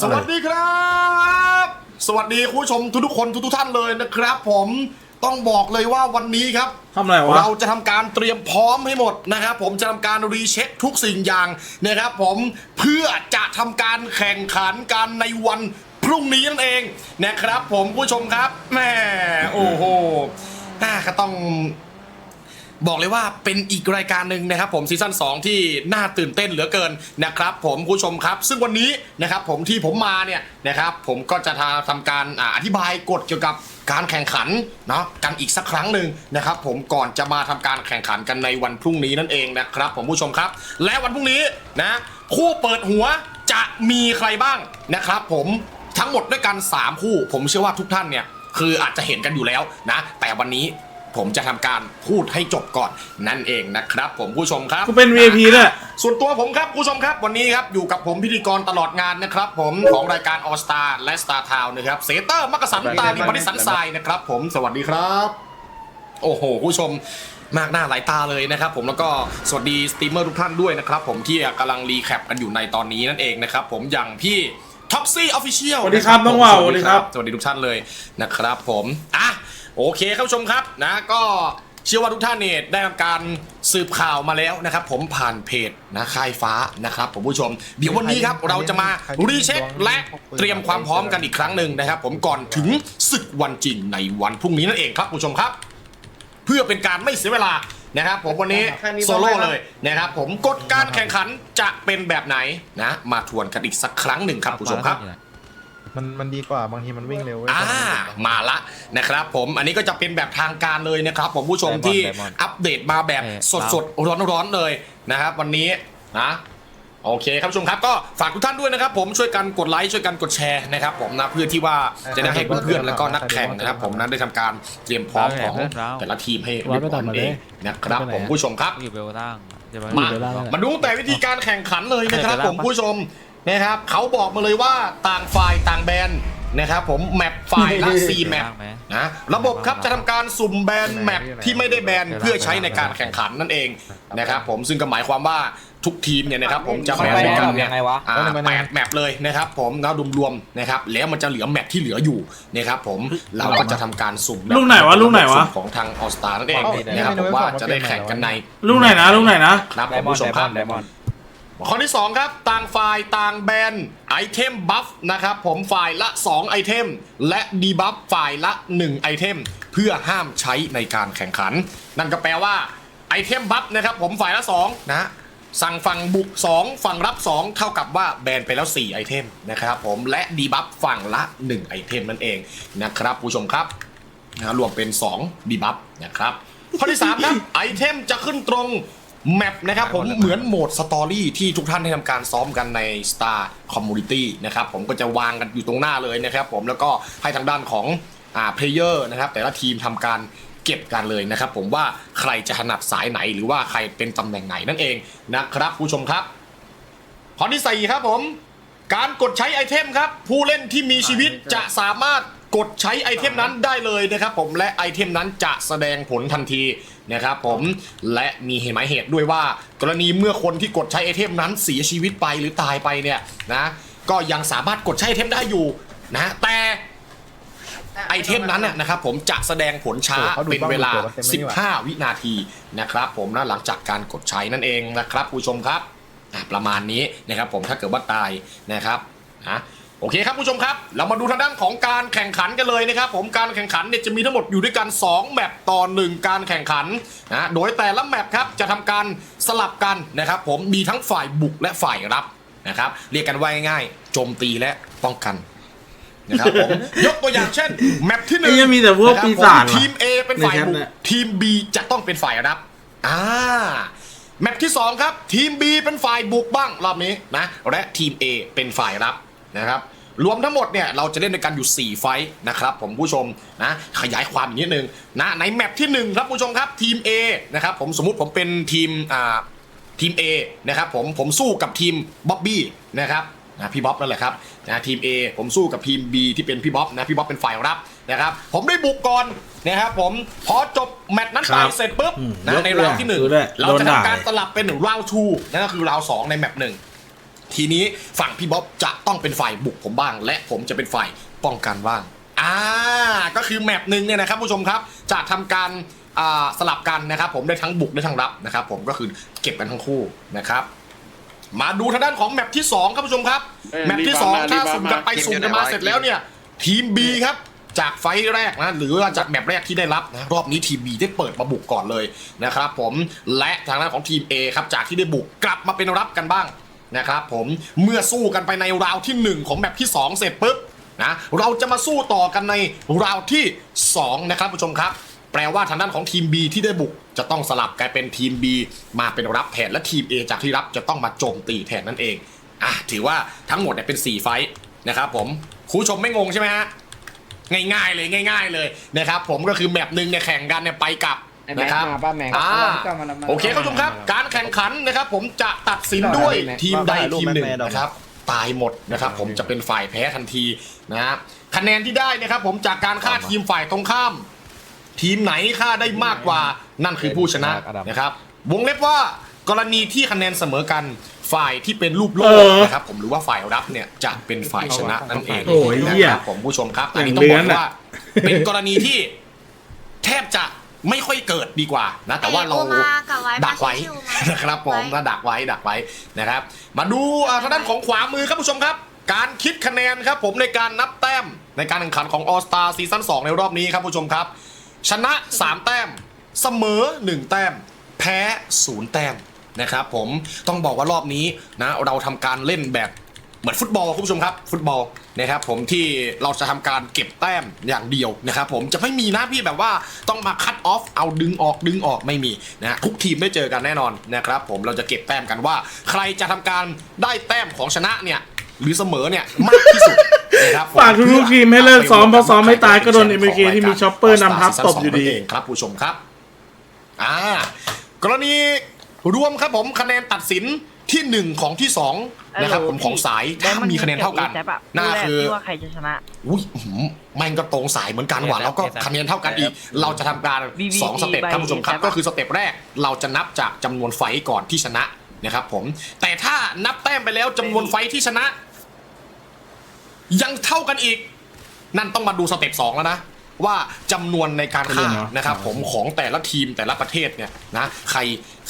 สวัสดีครับ สวัสดีคุณผู้ชมทุกๆคนทุกๆท่านเลยนะครับ ผมต้องบอกเลยว่าวันนี้ครับทำอะไรวะเราจะทำการเตรียมพร้อมให้หมดนะครับ ผมจะทำการรีเช็คทุกสิ่งอย่างนะครับ ผมเพื่อจะทำการแข่งขันกันในวันพรุ่งนี้นั่นเองนะครับ ผมผู้ชมครับแหม่โอ้โหอ่าก็ต้อง บอกเลยว่าเป็นอีกรายการหนึ่งนะครับผมซีซั่น2 ที่น่าตื่นเต้นเหลือเกินนะครับผมผู้ชมครับ ซึ่งวันนี้นะครับผมที่ผมมาเนี่ยนะครับผมก็จะทำทำการอาอธิบายกฎเกี่ยวกับการแข่งขันเนาะกันอีกสักครั้งหนึ่งนะครับผมก่อนจะมาทำการแข่งขันกันในวันพรุ่งนี้นั่นเองนะครับผมผู้ชมครับ และวันพรุ่งนี้นะคู่เปิดหัวจะมีใครบ้างนะครับผมทั้งหมดด้วยกัน 3 คู่ ผมเชื่อว่าทุกท่านเนี่ยคืออาจจะเห็นกันอยู่แล้วนะ แต่วันนี้ ผมจะทำการพูดให้จบก่อนนั่นเองนะครับ ผมผู้ชมครับกูเป็น VIP ด้วยส่วนตัวผมครับผู้ชมครับวันนี้ครับอยู่กับผมพิธีกรตลอดงานนะครับ ผมของรายการ All Star และ Star Town นะครับเซเตอร์มักกะสันตาลิบริสันทรายนะครับผมสวัสดีครับ โอ้โห ผู้ชมมากหน้าหลายตาเลยนะครับผมแล้วก็สวัสดีสตรีมเมอร์ทุกท่านด้วยนะครับผมที่กำลังรีแคปกันอยู่ในตอนนี้นั่นเองนะครับผมอย่างพี่ ท็อกซี่ออฟฟิเชียลสวัสดีครับน้องว่าวสวัสดีครับ สวัสดีทุกท่านเลยนะครับผมอะโอเคครับผู้ชมครับนะก็เชื่อว่าทุกท่านเนี่ยได้ทำการสืบข่าวมาแล้วนะครับ ผมผ่านเพจนะค่ายฟ้านะครับผมผู้ชม เดี๋ยววันนี้ครับเราจะมารีเช็คและเตรียมความพร้อมกันอีกครั้งหนึ่งนะครับ ผมก่อนถึงศึกวันจริงในวันพรุ่งนี้นั่นเองครับผู้ชมครับ เพื่อเป็นการไม่เสียเวลา นะครับผมวันนี้แค่นี้โซโล่พอไหมครับเลยนะครับผมกฎการแข่งขันจะเป็นแบบไหนนะ มาทวนกันอีกสักครั้งหนึ่งครับผู้ชมครับ มันมันดีกว่าบางทีมันวิ่งเร็วเว้ย อ่ามาละนะครับผมอันนี้ก็จะเป็นแบบทางการเลยนะครับผมผู้ชม Diamond ที่ Diamond อัปเดตมาแบบเออสดสดร้อนร้อนๆเลยนะครับ วันนี้นะ โอเคครับผู้ชมครับก็ฝากทุกท่านด้วยนะครับผมช่วยกันกดไลค์ช่วยกันกดแชร์นะครับผมนะเพื่อที่ว่าจะได้ให้เพื่อนๆแล้วก็นักแข่งนะครับ ผมนั้นได้ทำการเตรียมพร้อมของแต่ละทีมให้เรียบร้อยนั่นเองนะครับผมผู้ชมครับอยู่เบลล่างใช่ไหมมามาดูแต่วิธีการแข่งขันเลยนะครับผมผู้ชมนะครับเขาบอกมาเลยว่าต่างฝ่ายต่างแบน นะครับผมแมปฝ่ายละ4แมปไหมนะระบบครับจะทำการสุ่มแบนแมปที่ไม่ได้แบนเพื่อใช้ในการแข่งขันนั่นเองนะครับผมซึ่งก็หมายความว่าทุกทีมเนี่ยนะครับผมจะแบนด้วยกันเนี่ยอ่าแปดแมปเลยนะครับผมนะรวมๆนะครับแล้วมันจะเหลือแมปที่เหลืออยู่นะครับผมเราก็จะทำการสุ่มลูกไหนวะลูกไหนวะสุ่มของทางออสตานั่นเองนะครับผมว่าจะได้แข่งกันในลูกไหนนะลูกไหนนะครับผมผู้ชมครับ ข้อที่ 2 ครับ ต่างฝ่ายต่างแบนไอเทมบัฟนะครับผมฝ่ายละ 2 ไอเทม และดีบัฟฝ่ายละ 1 ไอเทม เพื่อห้ามใช้ในการแข่งขัน นั่นก็แปลว่าไอเทมบัฟนะครับผมฝ่ายละ2นะสั่งฝั่งบุก 2 ฝั่งรับ 2 เท่ากับว่าแบนไปแล้ว 4 ไอเทมนะครับผมและดีบัฟฝั่งละ 1 ไอเทมนั่นเองนะครับผู้ชมครับนะรวมเป็น 2 ดีบัฟนะครับข้อที่ 3 ครับ ไอเทมจะขึ้นตรง แมปนะครับผมเหมือนโหมดสตอรี่ที่ทุกท่านได้ทำการซ้อมกันใน Star Community นะครับผมก็จะวางกันอยู่ตรงหน้าเลยนะครับผมแล้วก็ให้ทางด้านของอ่าเพลเยอร์นะครับแต่ละทีมทำการเก็บกันเลยนะครับผมว่าใครจะถนัดสายไหนหรือว่าใครเป็นตำแหน่งไหนนั่นเองนะครับผู้ชมครับข้อที่สี่ครับผม การกดใช้ไอเทมครับ ผู้เล่นที่มีชีวิตจะสามารถกดใช้ไอเทมนั้นได้เลยนะครับผมและไอเทมนั้นจะแสดงผลทันที นะครับผมและมีเหตุหมายเหตุด้วยว่า กรณีเมื่อคนที่กดใช้ไอเทมนั้นเสียชีวิตไปหรือตายไปเนี่ยนะก็ยังสามารถกดใช้ไอเทมได้อยู่นะแต่ไอเทมนั้นน่ะนะครับผมจะแสดงผลช้าเป็นเวลา 15 วินาทีนะครับผมนะหลังจากการกดใช้นั่นเองนะครับผู้ชมครับอะประมาณนี้นะครับผมถ้าเกิดว่าตายนะครับนะ โอเคครับผู้ชมครับ เรามาดูทางด้านของการแข่งขันกันเลยนะครับผมการแข่งขันเนี่ยจะมีทั้งหมดอยู่ด้วยกัน 2 แมปต่อ 1 การแข่งขันนะโดยแต่ละแมปครับจะทำการสลับกันนะครับผมมีทั้งฝ่ายบุกและฝ่ายรับนะครับเรียกกันว่าง่ายๆโจมตีและป้องกันนะครับผมยกตัวอย่างเช่น แมปที่หนึ่งไอ้เหี้ยมีแต่พวกนะครับปีศาจผมว่ะทีม A เป็นฝ่ายในแชทบุกเนี่ยทีม B จะต้องเป็นฝ่ายรับอ่าแมปที่2ครับทีม B เป็นฝ่ายบุกบ้างรอบนี้นะและทีม A เป็นฝ่ายรับ นะครับรวมทั้งหมดเนี่ยเราจะเล่นด้วยกันอยู่ 4 ไฟท์นะครับผมผู้ชมนะขยายความอีกนิดนึงนะในแมปที่ 1 ครับผู้ชมครับทีม A นะครับผมสมมุติผมเป็นทีมอ่าทีม A นะครับผมผมสู้กับทีมบ๊อบบี้นะครับนะพี่บ๊อบนั่นแหละครับนะทีม A ผมสู้กับทีม B ที่เป็นพี่บ๊อบนะพี่บ๊อบเป็นฝ่ายรับนะครับผมได้บุกก่อนนะครับผมพอจบแมตช์นั้นไปครับเสร็จปุ๊บอืมนะยกในราวที่หนึ่งดูด้วยเราจะโดนด่าทำการสลับเป็นราวทูนั่นก็คือราวสองในแมปหนึ่ง ทีนี้ฝั่งพี่บ๊อบจะต้องเป็นฝ่ายบุกผมบ้าง และผมจะเป็นฝ่ายป้องกันบ้างอ่าก็คือแมปหนึ่งเนี่ยนะครับผู้ชมครับจะทำการอ่าสลับกันนะครับผมได้ทั้งบุกได้ทั้งรับนะครับผมก็คือเก็บกันทั้งคู่นะครับมาดูทางด้านของแมปที่2ครับผู้ชมครับเออแมปที่รีบมา2ถ้ารีบมาสุ่มกันไปเกมสุ่มอยู่กันไหนมาวะเสร็จแล้วเนี่ยทีม B ครับจากไฟท์แรกนะหรือว่าจากแมปแรกที่ได้รับนะรอบนี้ทีม B ได้เปิดมาบุกก่อนเลยนะครับผมและทางด้านของทีม A ครับจากที่ได้บุกกลับมาเป็นรับกันบ้าง นะครับผมเมื่อสู้กันไปในราวที่ 1 ของแมปที่ 2 เสร็จปุ๊บนะเราจะมาสู้ต่อกันในราวที่ 2 นะครับผู้ชมครับ แปลว่าทางด้านของทีม B ที่ได้บุก จะต้องสลับกลายเป็นทีม B มาเป็นรับแทนและทีม A จากที่รับจะต้องมาโจมตีแทนนั่นเองอะถือว่าทั้งหมดเนี่ยเป็น 4 ไฟท์นะครับผมคุณผู้ชมไม่งงใช่ไหมฮะง่ายๆเลยง่าย ๆเลยนะครับผมก็คือแมปหนึ่งเนี่ยแข่งกันเนี่ยไปกับ นะครับมาป้าแม็กอ่าเอาพี่ก้าวมาแล้วมาโอเคครับผู้ชมครับ การแข่งขันนะครับ ผมจะตัดสินด้วยทีมใดทีมหนึ่งนะครับ ตายหมดนะครับผมจะเป็นฝ่ายแพ้ทันทีนะฮะคะแนนที่ได้นะครับผมจากการฆ่าทีมฝ่ายตรงข้าม ทีมไหนฆ่าได้มากกว่านั่นคือผู้ชนะนะครับวงเล็บว่ากรณีที่คะแนนเสมอกันฝ่ายที่เป็นรูปโลเอกอนะครับผมหรือว่าฝ่ายรับเนี่ยจะเป็นฝ่ายชนะนั่นเองโอ้ยเหี้ยนะครับผมผู้ชมครับอันนี้อย่างต้องบอกเลื้อนอะว่าเป็นกรณีที่ แทบจะ ไม่ค่อยเกิดดีกว่านะแต่ว่าเราไอ้โอมากับไว้ดักไว้มาชิวๆมานะครับผมไว้นะดักไว้ดักไว้นะครับ มาดูอ่าทางด้านของขวามือครับผู้ชมครับ การคิดคะแนนครับผมในการนับแต้มในการแข่งขันของ All Star ซีซั่น2ในรอบนี้ครับผู้ชมครับ ชนะ 3 แต้ม เสมอ 1 แต้ม แพ้ 0 แต้มนะครับผมต้องบอกว่ารอบนี้นะเราทำการเล่นแบบ เหมือนฟุตบอลคุณผู้ชมครับฟุตบอลนะครับผมที่เราจะทำการเก็บแต้มอย่างเดียวนะครับผมจะไม่มีหน้าที่แบบว่าต้องมาคัดออฟเอาดึงออกดึงออกไม่มีนะทุกทีมได้เจอกันแน่นอนนะครับผมเราจะเก็บแต้มกันว่า ใครจะทำการได้แต้มของชนะเนี่ยหรือเสมอเนี่ยมากที่สุดนะครับผมฝากทุกๆทีมให้เลิกซ้อมเพราะซ้อมไม่ตายก็โดน MK ที่มีช็อปเปอร์นำทัพตบอยู่ดีเองครับผู้ชมครับอ่ากรณีรวมครับผมคะแนนตัดสิน ที่หนึ่งของที่สองนะครับผมของสายถ้ามีคะแนนเท่ากันน่าคือที่ว่าใครจะชนะอุ้ยอื้อหือแม่งก็ตรงสายเหมือนกันว่ะแล้วก็คะแนนเท่ากันอีก เราจะทำการ VVT 2สเต็ปครับผู้ชมครับ by ก็คือสเต็ปแรกเราจะนับจากจำนวนไฟต์ก่อนที่ชนะนะครับผมแต่ถ้านับแต้มไปแล้วจำนวนไฟต์ที่ชนะ ยังเท่ากันอีก นั่นต้องมาดูสเต็ปสองแล้วนะ ว่าจำนวนในการฆ่าเรื่องเนอะนะครับผมของแต่ละทีมแต่ละประเทศเนี่ยนะใคร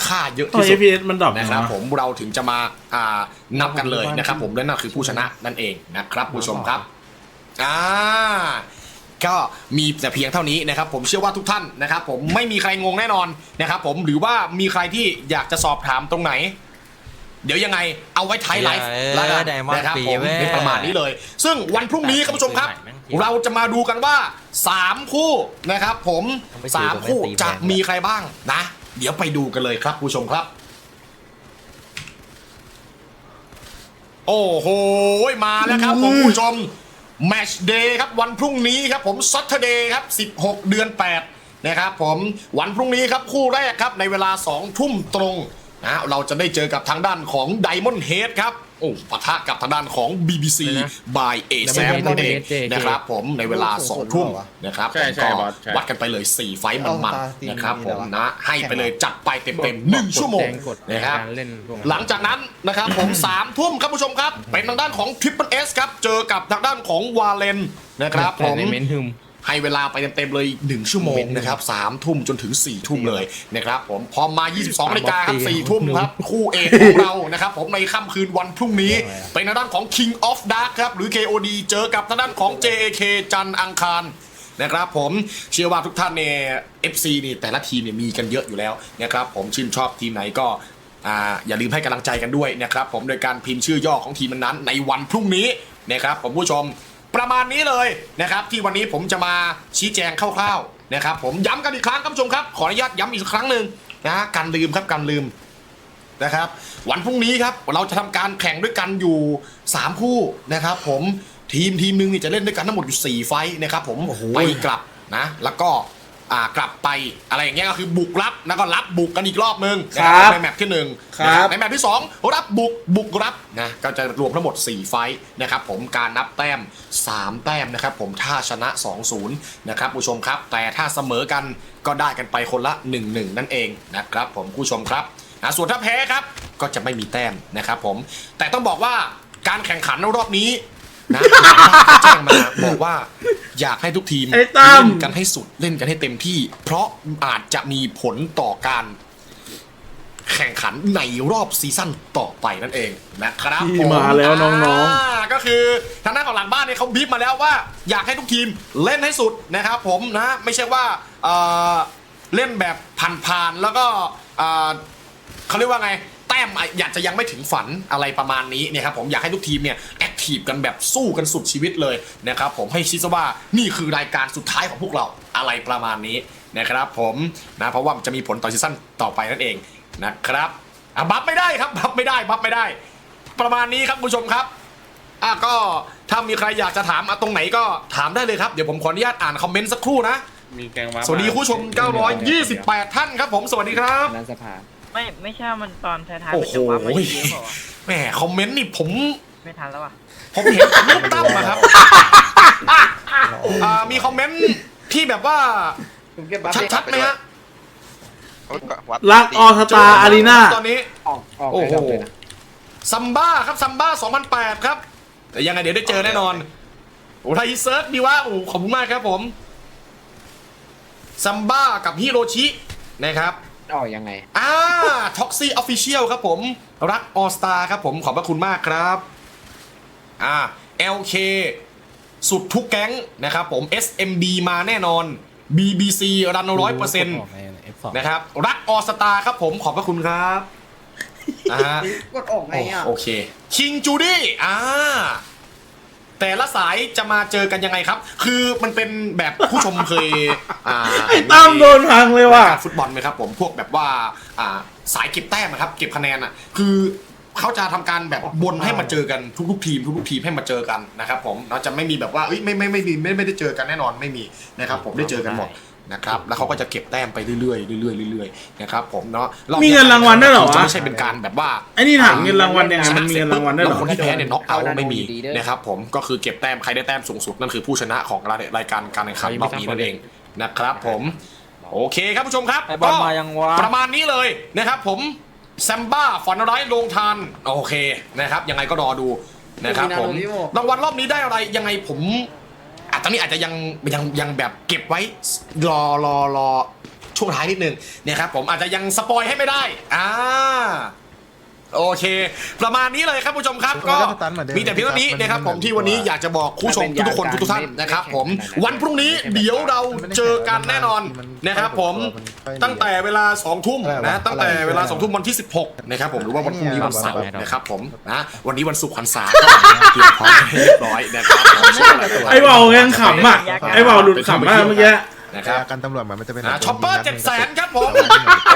ฆ่าเยอะตัวที่สุด APS มันดรอปนะครับนะผมเราถึงจะมาอ่านับกันเลยนะครับผมและนั่นคือผู้ชนะนั่นเองนะครับผู้ชมครับอ่าก็มีแต่เพียงเท่านี้นะครับผมเชื่อว่าทุกท่านนะครับผมไม่มีใคร งงแน่นอนนะครับผมหรือว่ามีใครที่อยากจะสอบถามตรงไหน เดี๋ยวยังไงเอาไว้ท้ายไลฟ์เออแล้วกัน Diamond นะครับฟรีผมเว้ยเป็นประมาณนี้เลย ซึ่งวันพรุ่งนี้ครับผู้ชมครับเราจะมาดูกันว่า 3 คู่นะครับผมต้องไปซื้อ3คู่ตัวแม่ตีจะแบงค์มีใครบ้างนะ เดี๋ยวไปดูกันเลยครับผู้ชมครับ โอ้โห มาแล้วครับผมผู้ชม แมชเดย์ครับวันพรุ่งนี้ครับผมซัตเ r อร์เดย์ครับ 16 เดือน 8 นะครับผมวันพรุ่งนี้ครับคู่แรกครับในเวลา 2 ทุ่มตรง นะเราจะได้เจอกับทางด้านของ Diamond Head ครับ โอ้ปะทะกับทางด้านของ BBC by a s a m นั่นเองนะครับผมในเวลา 2 ทุ่มนะครับใช่ผมใช่ก็บอสใช่ วัดกันไปเลย 4 ไฟต์มันเอาตาตีๆนะครับมีผแล้วมวะ นะให้ไปเลยจัดไปเต็มๆหนึ่งชั่วโมงนะครับเล่นพวกหลังจากนั้นนะครับผมสามทุ่มครับผู้ชมครับ เป็นทางด้านของ Triple S ครับ เจอกับทางด้านของวาเลนนะครับผม ในเมนฮึม ให้เวลาไปเต็มๆเลยอีกหนึ่งชั่วโมงนะครับสามทุ่มจนถึง4ี่ทุ่มเลยนะครับผมพอมา 22นาฬิกาครับสี่ทุ่มครับคู่เอกของเรานะครับผมในค่ำคืนวันพรุ่งนี้ เป็นทางด้านของ King of Dark ครับหรือ KOD เจอกับทางด้านของ JAK จันทร์อังคารนะครับผมเชื่อว่าทุกท่านเนี่ย FC นี่แต่ละทีมเนี่ยมีกันเยอะอยู่แล้วนะครับผมชื่นชอบทีมไหนก็อ่าอย่าลืมให้กำลังใจกันด้วยนะครับผมโดยการพิมพ์ชื่อย่อของทีมนั้นๆในวันพรุ่งนี้นะครับผมผู้ชม ประมาณนี้เลยนะครับที่วันนี้ผมจะมาชี้แจงคร่าวๆนะครับผมย้ำกันอีกครั้งครับผู้ชมครับ ขออนุญาตย้ำอีกครั้งหนึ่งนะการลืมครับการลืมนะครับ วันพรุ่งนี้ครับเราจะทำการแข่งด้วยกันอยู่ 3 คู่นะครับ ผมทีมทีมหนึ่งนี่จะเล่นด้วยกันทั้งหมดอยู่4ไฟท์นะครับผมไปกลับนะ แล้วก็ อ่ากลับไปอะไรอย่างเงี้ยก็คือบุกรับแล้วก็รับบุกกันอีกรอบนึงนะครับในแมปที่หนึ่งครับ นะในแมปที่2รับบุกบุกรับนะก็จะรวมทั้งหมด 4 ไฟท์นะครับผมการนับแต้ม 3 แต้มนะครับผมถ้าชนะ 2-0นะครับผู้ชมครับ แต่ถ้าเสมอกันก็ได้กันไปคนละ 1-1 นั่นเองนะครับผมผู้ชมครับนะส่วนถ้าแพ้ครับก็จะไม่มีแต้มนะครับผมแต่ต้องบอกว่าการแข่งขันรอบนี้นะ แจ้งมาบอกว่า อยากให้ทุกทีมไอ้ตั้มเล่นกันให้สุดเล่นกันให้เต็มที่ เพราะอาจจะมีผลต่อการ แข่งขันในรอบซีซั่นต่อไปนั่นเองนะครับที่ผมมาแล้วน้องๆาก็คือทางด้านของหลังบ้านเนี่ยเขาบีบมาแล้วว่า อยากให้ทุกทีมเล่นให้สุดนะครับผมนะไม่ใช่ว่าเอ่อเล่นแบบผ่านๆแล้วก็เอ่อ เขาเรียกว่าไง แต้มอยากจะยังไม่ถึงฝันอะไรประมาณนี้เนี่ยครับผมอยากให้ทุกทีมเนี่ยแอค ทีฟกันแบบสู้กันสุดชีวิตเลยนะครับผมให้คิดซะว่านี่คือรายการสุดท้ายของพวกเราอะไรประมาณนี้นะครับผมนะเพราะว่ามันจะมีผลต่อซีซั่นต่อไปนั่นเองนะครับอะบัฟไม่ได้ครับบัฟไม่ได้บัฟไม่ได้ ประมาณนี้ครับคุณผู้ชมครับอะก็ถ้ามีใครอยากจะถามอะตรงไหนก็ถามได้เลยครับเดี๋ยวผมขออนุญาตอ่านคอมเมนต์สักครู่นะมีแกงว้าสวัสดีคุณผู้ชม 928 ท่านครับผมสวัสดีครับนั้นสภา ไม่ไม่ใช่ว่ามันตอนท้ายๆโอ้มันโหจะว่ามาเยอะเปล่าวะ แหมคอมเมนต์นี่ผม ไม่ทันแล้วอะผมเห็นแต่รูปตั้มอะครับอ่ามีคอมเมนต์ที่แบบว่าคุณเก็บบัฟชัดๆไหมฮะรักออสตาอารีนาตอนนี้ ออกออกโอ้ไปโหดอกเลยนะซัมบ้าครับซัมบ้า2008 ครับ แต่ยังไงเดี๋ยวได้เจอแน่นอนโอ้ไทยเซิร์ชดีว่าโอ้ขอบคุณมากครับผมซัมบ้ากับฮิโรชินะครับออกยังไงอ่าท็อกซี่ออฟฟิเชียลครับผม รักออสตาครับผมขอบพระคุณมากครับ อ่า LK สุดทุกแก๊งนะครับผม SMD มาแน่นอน BBC รันร้อยเปอร์เซ็นต์นะครับ รักออสตาครับผมขอบพระคุณครับอ่ากดออกไงอะโอเคคิงจูดี้อ่าแต่ละสายจะมาเจอกันยังไงครับ คือมันเป็นแบบผู้ชมเคยอ่าไอ้ตั้มโดนพังเลยว่ะการฟุตบอลไหมครับผมพวกแบบว่าอ่าสายเก็บแต้มอะครับ เก็บคะแนนอะ คือ เขาจะทำการแบบบนให้มาเจอกันทุกๆทีมทุกๆทีมให้มาเจอกันนะครับผมเราจะไม่มีแบบว่าเอ้ยไม่ไม่ไม่มีไม่ไม่ได้เจอกันแน่นอนไม่มีนะครับผมได้เจอกันหมดนะครับแล้วเขาก็จะเก็บแต้มไปเรื่อยๆเรื่อยๆเรื่อยๆนะครับผมเนาะอบมีเงินรางวัลด้วยเหรอวะ จะไม่ใช่เป็นการแบบว่า ไอ้นี่ถามเงินรางวัลยังไงมันมีเงินรางวัลด้วยเหรแล้อคนที่แพ้เนี่ยน็อกเอาท์ไม่มีนะครับผมก็คือเก็บแต้มใครได้แต้มสูงสุดนั่นคือผู้ชนะของรายการการแข่งขันรอบนี้นั่นเองนะครับผม โอเคครับผู้ชมครับไอบอลมายังวะ ประมาณนี้เลยนะครับผม แซมบ้าฝันร้ายลงทันโอเคนะครับยังไงก็รอดูนะครับผมรางวัลรอบนี้ได้อะไรยังไงผมอาจตอนนี้อาจจะยังยังยังแบบเก็บไว้รอรอรอช่วงท้ายนิดนึงนะครับผมอาจจะยังสปอยให้ไม่ได้อ่า โอเค ประมาณนี้เลยครับผู้ชมครับ ก็มีแต่เพียงเท่านี้นะครับผมที่วันนี้อยากจะบอกผู้ชมทุกๆคนทุกๆท่านนะครับผมวันพรุ่งนี้เดี๋ยวเราเจอกันแน่นอนนะครับผมตั้งแต่เวลา2ทุ่มนะตั้งแต่เวลา2ทุ่มวันที่ 16นะครับผมหรือว่าวันพรุ่งนี้วันเสาร์นะครับผมนะวันนี้วันศุกร์หันษาก็เตรียมพร้อมให้เรียบร้อยนะครับผมไอ้เบายังขำอะไอ้เบาหลุดขำมากเมื่อกี้นะครับการตำรวจมันจะเป็นนะช็อปเปอร์เจ็ดแสนครับผม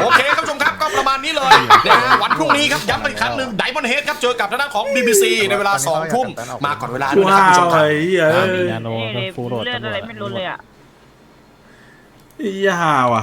โอเคครับผู้ชมครับ ก็ประมาณนี้เลยนะฮะวันพรุ่งนี้ครับย้ำกันอีกครั้งหนึ่งไดมอนเฮดครับเจอกับทางด้านของ BBC ในเวลา2ทุ่มมาก่อนเวลาด้วยนะคว้ารับผู้ชวมครับ ไอ้เหี้ยเอ้ยเอ้ยเลือดอะไรไม่รู้เลยอะไอ้เหี้ยห่าว่ะ